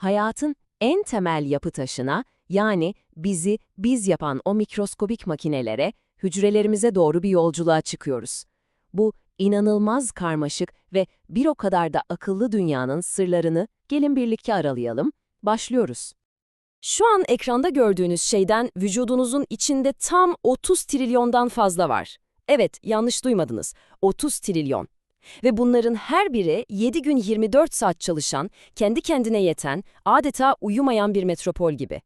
hayatın en temel yapı taşına, yani bizi biz yapan o mikroskobik makinelere, hücrelerimize doğru bir yolculuğa çıkıyoruz. Bu inanılmaz karmaşık ve bir o kadar da akıllı dünyanın sırlarını gelin birlikte aralayalım. Başlıyoruz. Şu an ekranda gördüğünüz şeyden vücudunuzun içinde tam 30 trilyondan fazla var. Evet, yanlış duymadınız. 30 trilyon. Ve bunların her biri 7 gün 24 saat çalışan, kendi kendine yeten, adeta uyumayan bir metropol gibi.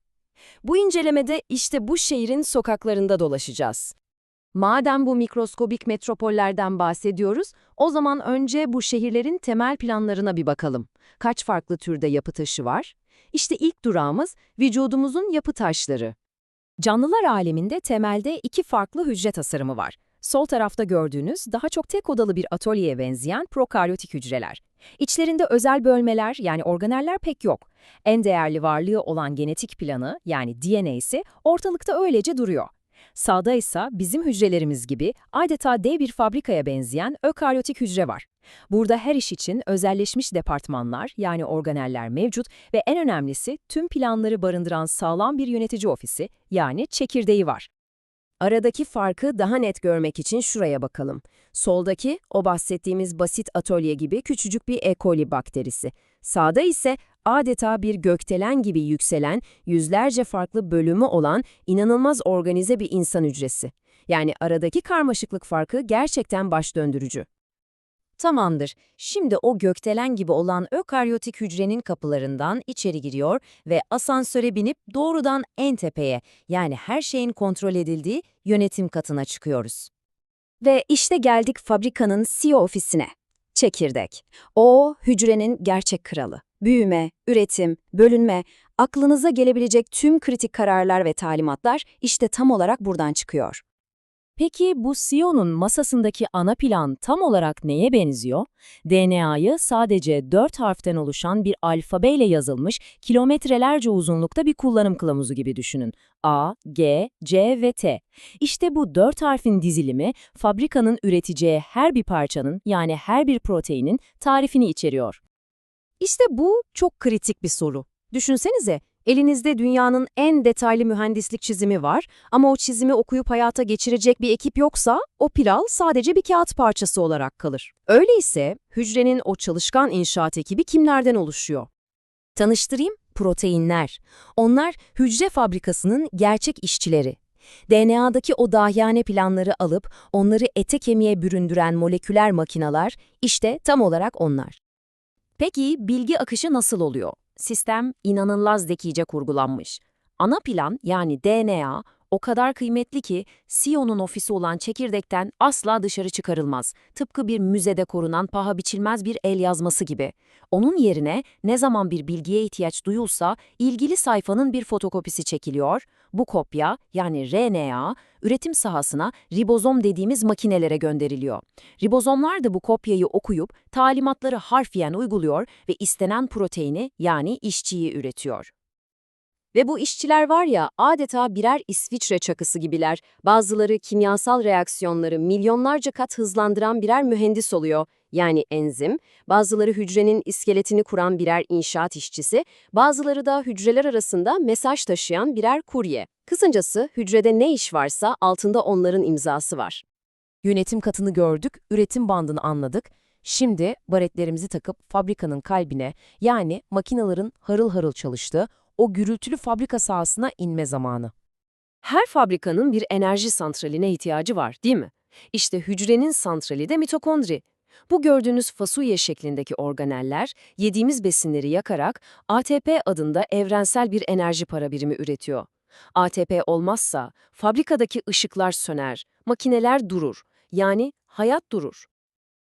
Bu incelemede işte bu şehrin sokaklarında dolaşacağız. Madem bu mikroskobik metropollerden bahsediyoruz, o zaman önce bu şehirlerin temel planlarına bir bakalım. Kaç farklı türde yapı taşı var? İşte ilk durağımız vücudumuzun yapı taşları. Canlılar aleminde temelde iki farklı hücre tasarımı var. Sol tarafta gördüğünüz daha çok tek odalı bir atölyeye benzeyen prokaryotik hücreler. İçlerinde özel bölmeler yani organeller pek yok. En değerli varlığı olan genetik planı yani DNA'si ortalıkta öylece duruyor. Sağda ise bizim hücrelerimiz gibi adeta dev bir fabrikaya benzeyen ökaryotik hücre var. Burada her iş için özelleşmiş departmanlar yani organeller mevcut ve en önemlisi tüm planları barındıran sağlam bir yönetici ofisi yani çekirdeği var. Aradaki farkı daha net görmek için şuraya bakalım. Soldaki o bahsettiğimiz basit atölye gibi küçücük bir E. coli bakterisi. Sağda ise adeta bir gökdelen gibi yükselen, yüzlerce farklı bölümü olan inanılmaz organize bir insan hücresi. Yani aradaki karmaşıklık farkı gerçekten baş döndürücü. Tamamdır. Şimdi o gökdelen gibi olan ökaryotik hücrenin kapılarından içeri giriyor ve asansöre binip doğrudan en tepeye, yani her şeyin kontrol edildiği yönetim katına çıkıyoruz. Ve işte geldik fabrikanın CEO ofisine. Çekirdek. O, hücrenin gerçek kralı. Büyüme, üretim, bölünme, aklınıza gelebilecek tüm kritik kararlar ve talimatlar işte tam olarak buradan çıkıyor. Peki bu CEO'nun masasındaki ana plan tam olarak neye benziyor? DNA'yı sadece 4 harften oluşan bir alfabeyle yazılmış kilometrelerce uzunlukta bir kullanım kılavuzu gibi düşünün. A, G, C ve T. İşte bu 4 harfin dizilimi fabrikanın üreteceği her bir parçanın yani her bir proteinin tarifini içeriyor. İşte bu çok kritik bir soru. Düşünsenize, elinizde dünyanın en detaylı mühendislik çizimi var ama o çizimi okuyup hayata geçirecek bir ekip yoksa o piral sadece bir kağıt parçası olarak kalır. Öyleyse hücrenin o çalışkan inşaat ekibi kimlerden oluşuyor? Tanıştırayım, proteinler. Onlar hücre fabrikasının gerçek işçileri. DNA'daki o dahiyane planları alıp onları ete kemiğe büründüren moleküler makineler işte tam olarak onlar. Peki bilgi akışı nasıl oluyor? Sistem inanılmaz zekice kurgulanmış. Ana plan yani DNA o kadar kıymetli ki CEO'nun ofisi olan çekirdekten asla dışarı çıkarılmaz. Tıpkı bir müzede korunan paha biçilmez bir el yazması gibi. Onun yerine ne zaman bir bilgiye ihtiyaç duyulsa ilgili sayfanın bir fotokopisi çekiliyor. Bu kopya yani RNA üretim sahasına ribozom dediğimiz makinelere gönderiliyor. Ribozomlar da bu kopyayı okuyup talimatları harfiyen uyguluyor ve istenen proteini yani işçiyi üretiyor. Ve bu işçiler var ya adeta birer İsviçre çakısı gibiler. Bazıları kimyasal reaksiyonları milyonlarca kat hızlandıran birer mühendis oluyor. Yani enzim, bazıları hücrenin iskeletini kuran birer inşaat işçisi, bazıları da hücreler arasında mesaj taşıyan birer kurye. Kısacası hücrede ne iş varsa altında onların imzası var. Yönetim katını gördük, üretim bandını anladık. Şimdi baretlerimizi takıp fabrikanın kalbine yani makinaların harıl harıl çalıştığı o gürültülü fabrika sahasına inme zamanı. Her fabrikanın bir enerji santraline ihtiyacı var, değil mi? İşte hücrenin santrali de mitokondri. Bu gördüğünüz fasulye şeklindeki organeller, yediğimiz besinleri yakarak ATP adında evrensel bir enerji para birimi üretiyor. ATP olmazsa fabrikadaki ışıklar söner, makineler durur, yani hayat durur.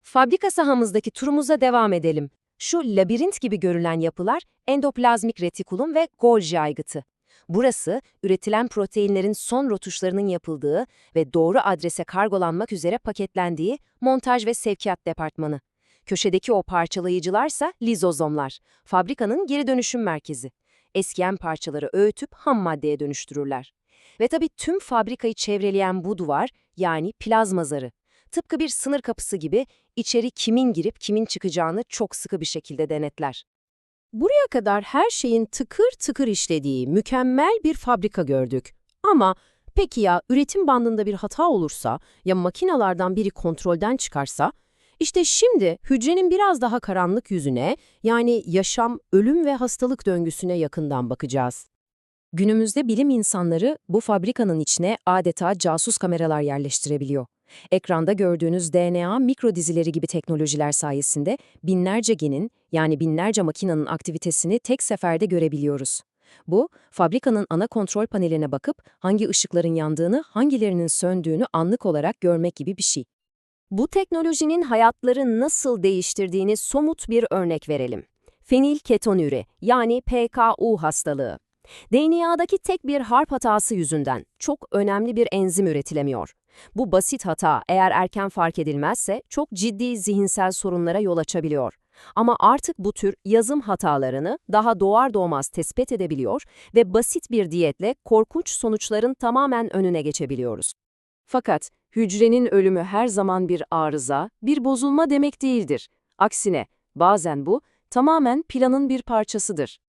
Fabrika sahamızdaki turumuza devam edelim. Şu labirent gibi görülen yapılar endoplazmik retikulum ve Golgi aygıtı. Burası, üretilen proteinlerin son rotuşlarının yapıldığı ve doğru adrese kargolanmak üzere paketlendiği montaj ve sevkiyat departmanı. Köşedeki o parçalayıcılarsa lizozomlar, fabrikanın geri dönüşüm merkezi. Eskiyen parçaları öğütüp ham maddeye dönüştürürler. Ve tabii tüm fabrikayı çevreleyen bu duvar, yani plazma zarı. Tıpkı bir sınır kapısı gibi içeri kimin girip kimin çıkacağını çok sıkı bir şekilde denetler. Buraya kadar her şeyin tıkır tıkır işlediği mükemmel bir fabrika gördük. Ama peki ya üretim bandında bir hata olursa, ya makinalardan biri kontrolden çıkarsa? İşte şimdi hücrenin biraz daha karanlık yüzüne, yani yaşam, ölüm ve hastalık döngüsüne yakından bakacağız. Günümüzde bilim insanları bu fabrikanın içine adeta casus kameralar yerleştirebiliyor. Ekranda gördüğünüz DNA mikro dizileri gibi teknolojiler sayesinde binlerce genin yani binlerce makinenin aktivitesini tek seferde görebiliyoruz. Bu, fabrikanın ana kontrol paneline bakıp hangi ışıkların yandığını, hangilerinin söndüğünü anlık olarak görmek gibi bir şey. Bu teknolojinin hayatları nasıl değiştirdiğini somut bir örnek verelim. Fenilketonüri yani PKU hastalığı. DNA'daki tek bir harp hatası yüzünden çok önemli bir enzim üretilemiyor. Bu basit hata eğer erken fark edilmezse çok ciddi zihinsel sorunlara yol açabiliyor. Ama artık bu tür yazım hatalarını daha doğar doğmaz tespit edebiliyor ve basit bir diyetle korkunç sonuçların tamamen önüne geçebiliyoruz. Fakat hücrenin ölümü her zaman bir arıza, bir bozulma demek değildir. Aksine bazen bu tamamen planın bir parçasıdır.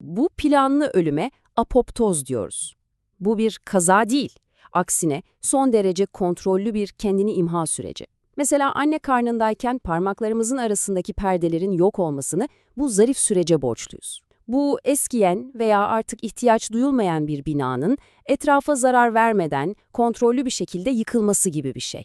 Bu planlı ölüme apoptoz diyoruz. Bu bir kaza değil. Aksine son derece kontrollü bir kendini imha süreci. Mesela anne karnındayken parmaklarımızın arasındaki perdelerin yok olmasını bu zarif sürece borçluyuz. Bu eskiyen veya artık ihtiyaç duyulmayan bir binanın etrafa zarar vermeden kontrollü bir şekilde yıkılması gibi bir şey.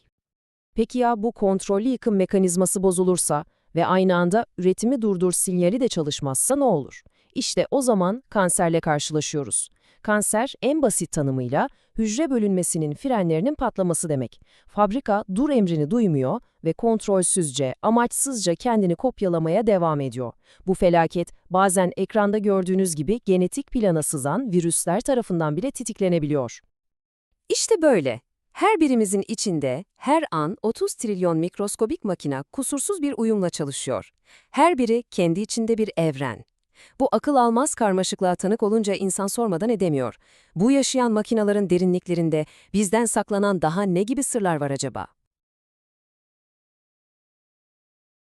Peki ya bu kontrollü yıkım mekanizması bozulursa ve aynı anda üretimi durdur sinyali de çalışmazsa ne olur? İşte o zaman kanserle karşılaşıyoruz. Kanser en basit tanımıyla hücre bölünmesinin frenlerinin patlaması demek. Fabrika dur emrini duymuyor ve kontrolsüzce, amaçsızca kendini kopyalamaya devam ediyor. Bu felaket bazen ekranda gördüğünüz gibi genetik plana sızan virüsler tarafından bile tetiklenebiliyor. İşte böyle. Her birimizin içinde her an 30 trilyon mikroskobik makina kusursuz bir uyumla çalışıyor. Her biri kendi içinde bir evren. Bu akıl almaz karmaşıklığa tanık olunca insan sormadan edemiyor. Bu yaşayan makinaların derinliklerinde bizden saklanan daha ne gibi sırlar var acaba?